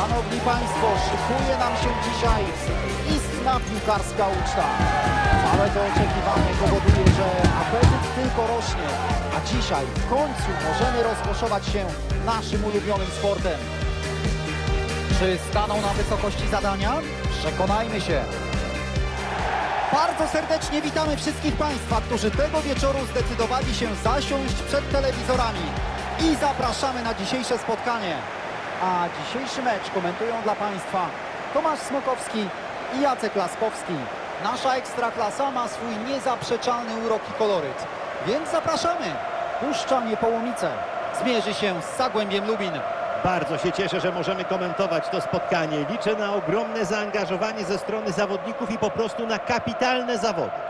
Szanowni Państwo, szykuje nam się dzisiaj istna piłkarska uczta. Całe to oczekiwanie powoduje, że apetyt tylko rośnie, a dzisiaj w końcu możemy rozkoszować się naszym ulubionym sportem. Czy staną na wysokości zadania? Przekonajmy się. Bardzo serdecznie witamy wszystkich Państwa, którzy tego wieczoru zdecydowali się zasiąść przed telewizorami i zapraszamy na dzisiejsze spotkanie. A dzisiejszy mecz komentują dla Państwa Tomasz Smokowski i Jacek Laskowski. Nasza ekstraklasa ma swój niezaprzeczalny urok i koloryt, więc zapraszamy. Puszcza Niepołomice zmierzy się z Zagłębiem Lubin. Bardzo się cieszę, że możemy komentować to spotkanie. Liczę na ogromne zaangażowanie ze strony zawodników i po prostu na kapitalne zawody.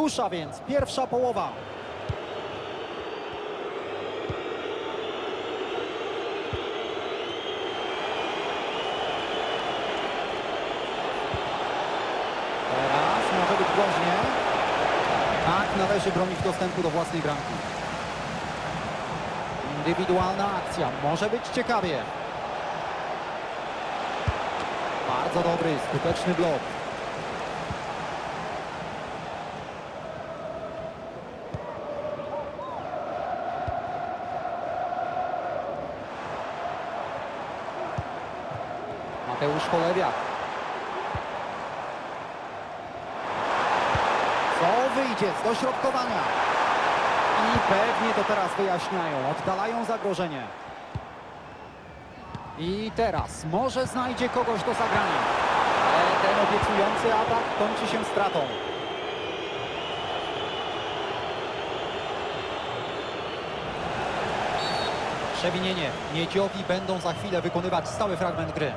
Rusza więc pierwsza połowa. Teraz może być groźnie. Tak należy bronić dostępu do własnej bramki. Indywidualna akcja. Może być ciekawie. Bardzo dobry, skuteczny blok. Cholewiak. Co wyjdzie z dośrodkowania? I pewnie to teraz wyjaśniają, oddalają zagrożenie. I teraz może znajdzie kogoś do zagrania. Ale ten obiecujący atak kończy się stratą. Przewinienie. Miedziowi będą za chwilę wykonywać stały fragment gry.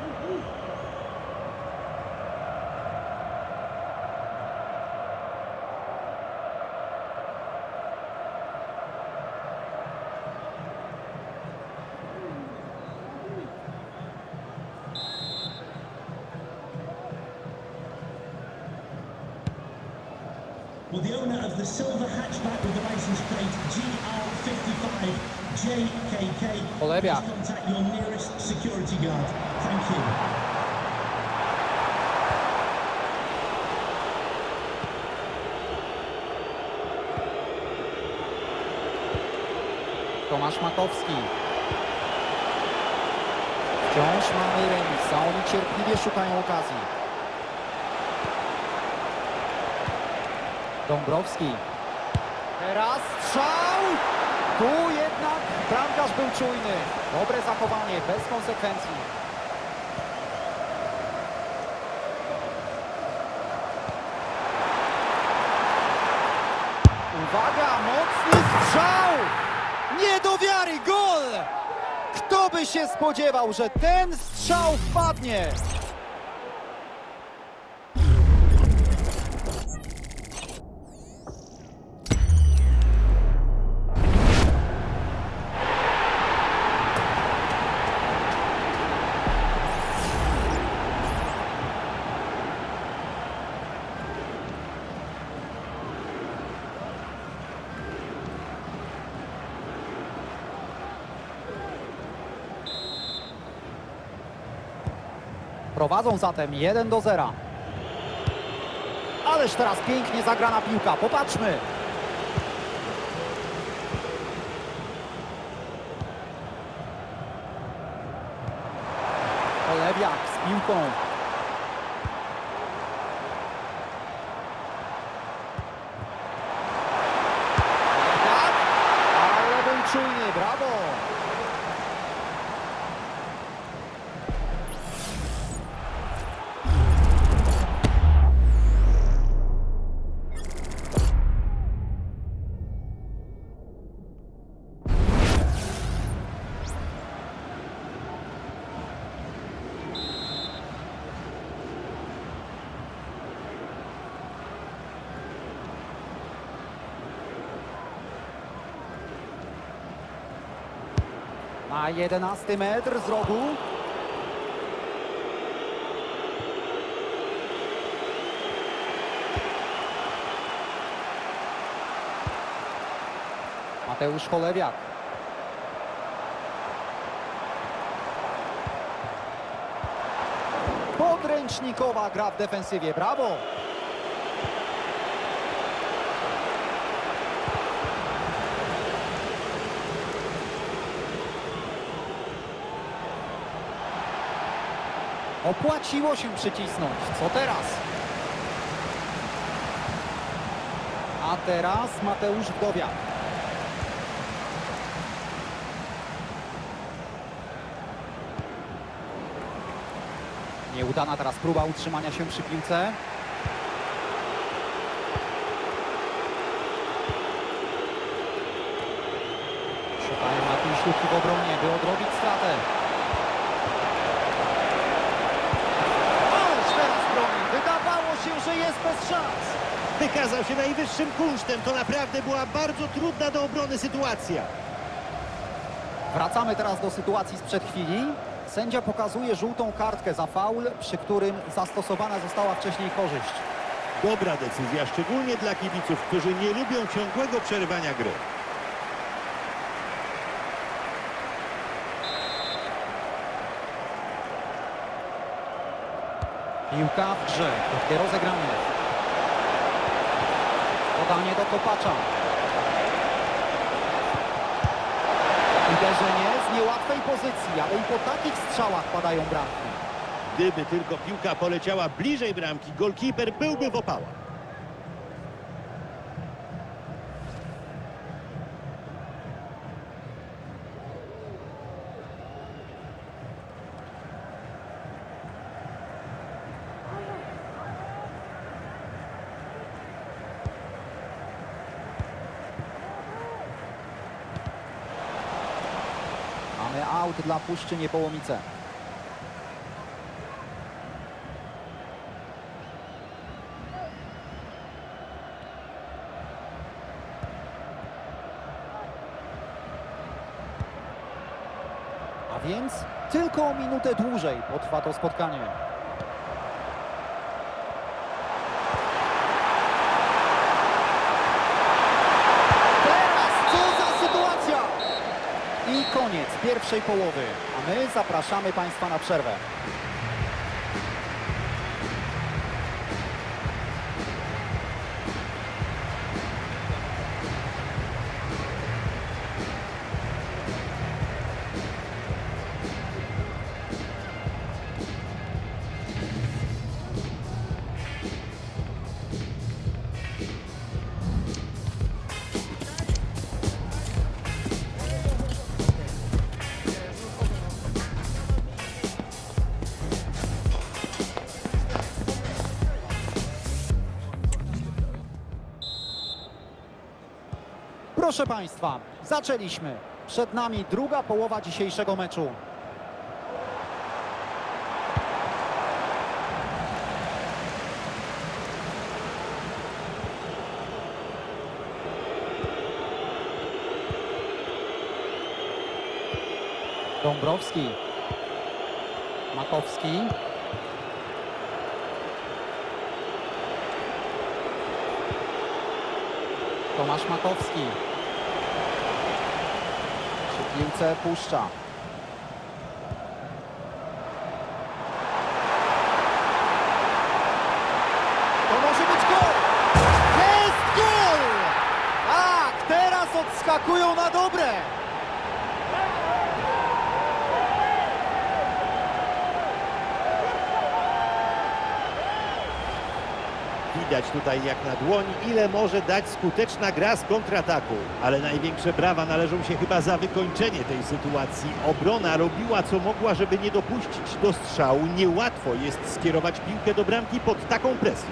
Well, the owner of the silver hatchback with the license plate GR55 JKK. Olebia. Please contact your nearest security guard. Thank you. Tomasz Makowski. Wciąż mamy remis, a oni cierpliwie szukają okazji. Dąbrowski. Teraz strzał! Tu jednak bramkarz był czujny. Dobre zachowanie, bez konsekwencji. Uwaga, mocny strzał! Nie do wiary, gol! Kto by się spodziewał, że ten strzał wpadnie? Prowadzą zatem 1 do 0. Ależ teraz pięknie zagrana piłka. Popatrzmy. Olewiak z piłką. Na 11 metr z rogu. Mateusz Cholewiak. Podręcznikowa gra w defensywie. Brawo! Opłaciło się przycisnąć. Co teraz? A teraz Mateusz Wdowiak. Nieudana teraz próba utrzymania się przy piłce. Szukają jakiejś luki w obronie, by odrobić stratę. Ależ teraz broni. Wydawało się, że jest bez szans. Wykazał się najwyższym kunsztem. To naprawdę była bardzo trudna do obrony sytuacja. Wracamy teraz do sytuacji sprzed chwili. Sędzia pokazuje żółtą kartkę za faul, przy którym zastosowana została wcześniej korzyść. Dobra decyzja, szczególnie dla kibiców, którzy nie lubią ciągłego przerywania gry. Piłka w grze, rozegranie. Podanie do kopacza. Uderzenie z niełatwej pozycji, ale i po takich strzałach padają bramki. Gdyby tylko piłka poleciała bliżej bramki, golkiper byłby w opałach. Mamy aut dla Puszczy Niepołomice. A więc tylko o minutę dłużej potrwa to spotkanie. Pierwszej połowy, a my zapraszamy Państwa na przerwę. Proszę Państwa, zaczęliśmy. Przed nami druga połowa dzisiejszego meczu. Dąbrowski. Makowski. Tomasz Makowski piłce puszcza. To może być gol! Jest gol! Tak, teraz odskakują na dobre! Widać tutaj jak na dłoni, ile może dać skuteczna gra z kontrataku. Ale największe brawa należą się chyba za wykończenie tej sytuacji. Obrona robiła co mogła, żeby nie dopuścić do strzału. Niełatwo jest skierować piłkę do bramki pod taką presją.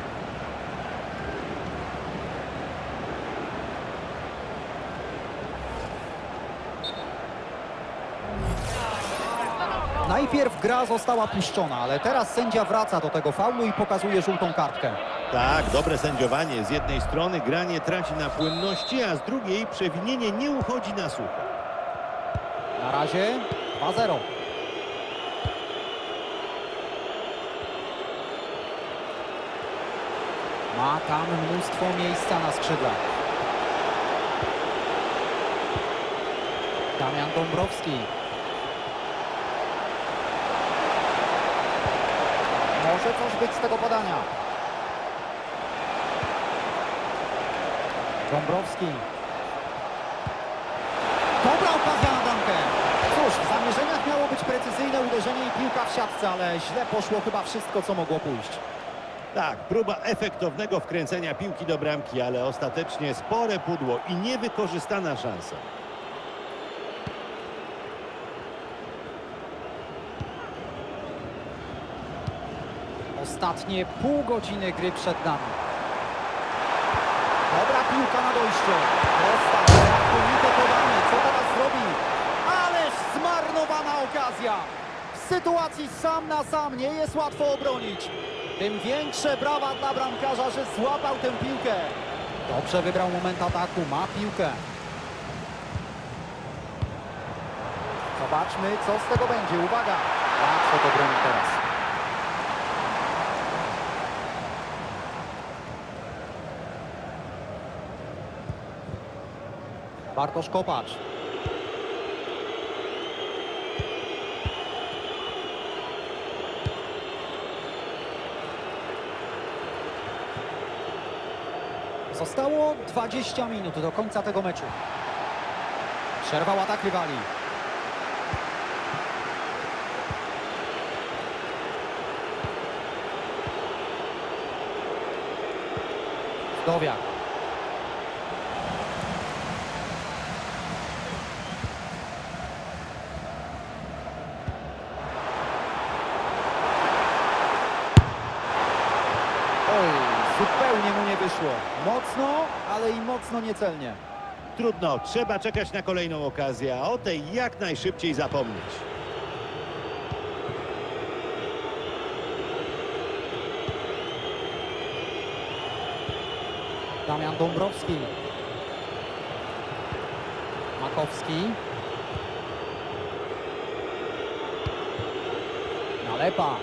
Najpierw gra została puszczona, ale teraz sędzia wraca do tego faulu i pokazuje żółtą kartkę. Tak, dobre sędziowanie. Z jednej strony granie traci na płynności, a z drugiej przewinienie nie uchodzi na sucho. Na razie 2-0. Ma tam mnóstwo miejsca na skrzydłach. Damian Dąbrowski. Może coś być z tego podania. Dąbrowski. Dobra okazja na bramkę. Cóż, w zamierzeniach miało być precyzyjne uderzenie i piłka w siatce, ale źle poszło chyba wszystko, co mogło pójść. Tak, próba efektownego wkręcenia piłki do bramki, ale ostatecznie spore pudło i niewykorzystana szansa. Ostatnie pół godziny gry przed nami. Piłka na dojście. Dostał znakomite podanie. Co teraz zrobi? Ależ zmarnowana okazja. W sytuacji sam na sam nie jest łatwo obronić. Tym większe brawa dla bramkarza, że złapał tę piłkę. Dobrze wybrał moment ataku. Ma piłkę. Zobaczmy, co z tego będzie. Uwaga. Łatwo to broni teraz. Bartosz Kopacz. Zostało 20 minut do końca tego meczu. Przerwał atak rywali. Ale i mocno niecelnie. Trudno, trzeba czekać na kolejną okazję, a o tej jak najszybciej zapomnieć. Damian Dąbrowski. Makowski. Nalepa.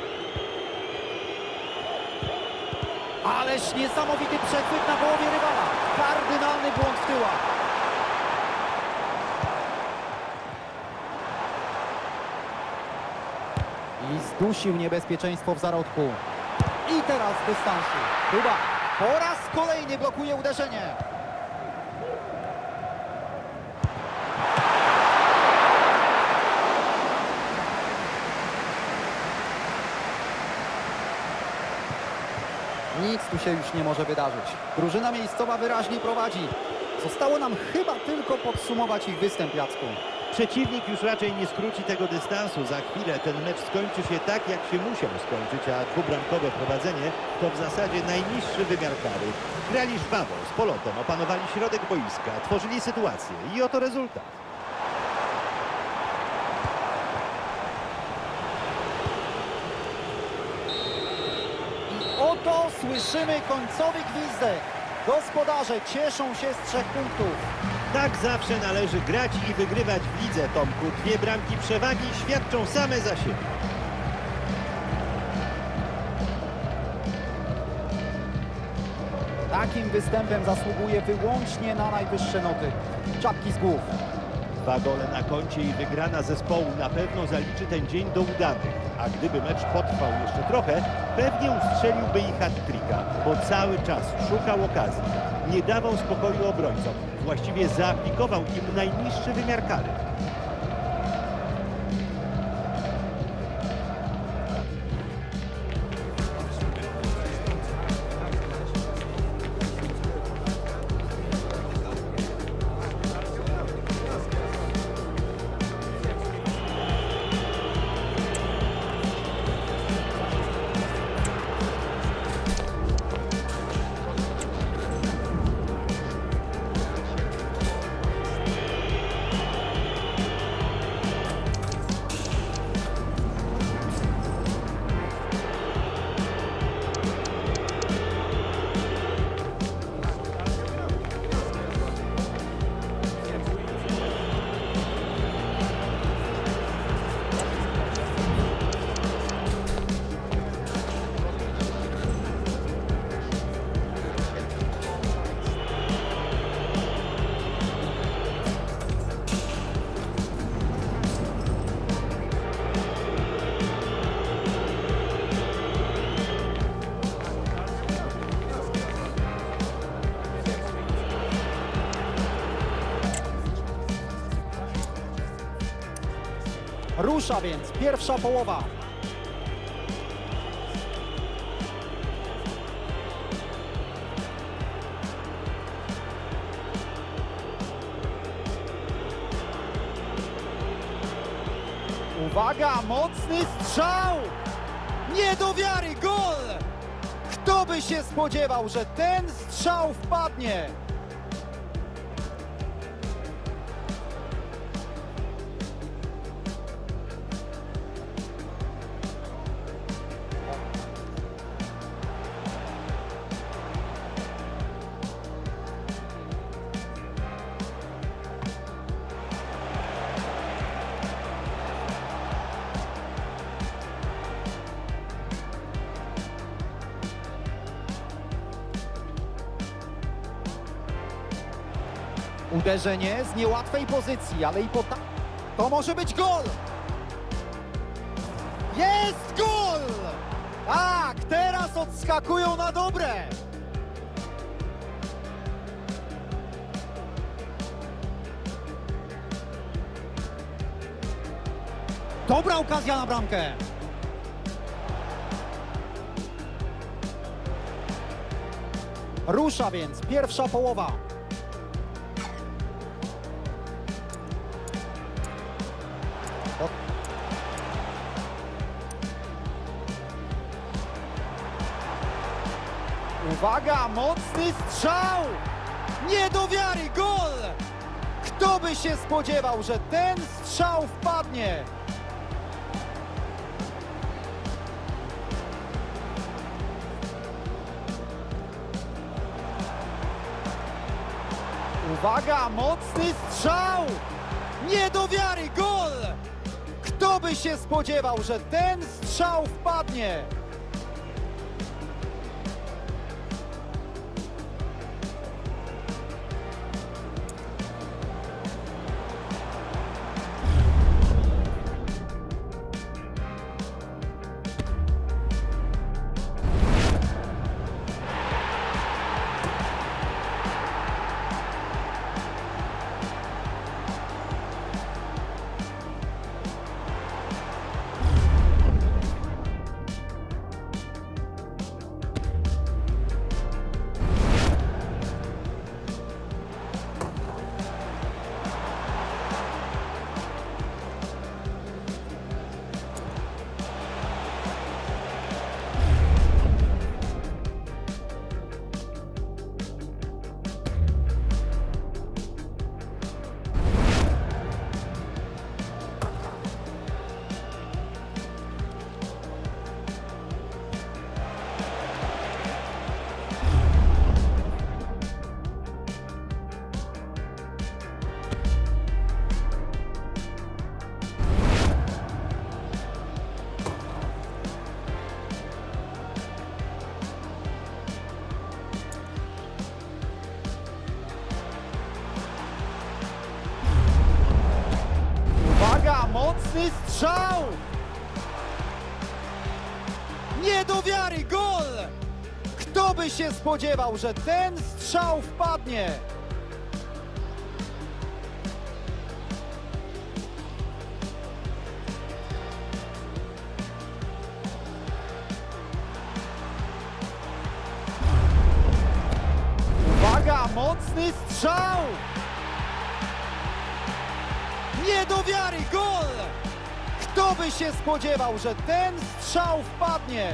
Ależ niesamowity przechwyt na połowie rywala. Kardynalny błąd w tyłach. I zdusił niebezpieczeństwo w zarodku. I teraz z dystansu. Chyba po raz kolejny blokuje uderzenie. Nic tu się już nie może wydarzyć. Drużyna miejscowa wyraźnie prowadzi. Zostało nam chyba tylko podsumować ich występ, Jacku. Przeciwnik już raczej nie skróci tego dystansu. Za chwilę ten mecz skończy się tak, jak się musiał skończyć, a dwubramkowe prowadzenie to w zasadzie najniższy wymiar kary. Grali żwawo, z polotem, opanowali środek boiska, tworzyli sytuację i oto rezultat. I oto słyszymy końcowy gwizdek. Gospodarze cieszą się z trzech punktów. Tak zawsze należy grać i wygrywać w lidze, Tomku. Dwie bramki przewagi świadczą same za siebie. Takim występem zasługuje wyłącznie na najwyższe noty. Czapki z głów. Dwa gole na koncie i wygrana zespołu na pewno zaliczy ten dzień do udanych. A gdyby mecz potrwał jeszcze trochę, pewnie ustrzeliłby i hat-tricka, bo cały czas szukał okazji. Nie dawał spokoju obrońcom. Właściwie zaaplikował im najniższy wymiar kary. Rusza więc pierwsza połowa. Uwaga, mocny strzał! Nie do wiary, gol! Kto by się spodziewał, że ten strzał wpadnie? Uderzenie z niełatwej pozycji, ale i po ta... To może być gol! Jest gol! Tak, teraz odskakują na dobre! Dobra okazja na bramkę! Rusza więc pierwsza połowa. Uwaga, mocny strzał! Nie do wiary, gol! Kto by się spodziewał, że ten strzał wpadnie? Uwaga, mocny strzał! Nie do wiary, gol! By się spodziewał, że ten strzał wpadnie? Nie do wiary, gol! Kto by się spodziewał, że ten strzał wpadnie? Uwaga, mocny strzał! Kto by się spodziewał, że ten strzał wpadnie?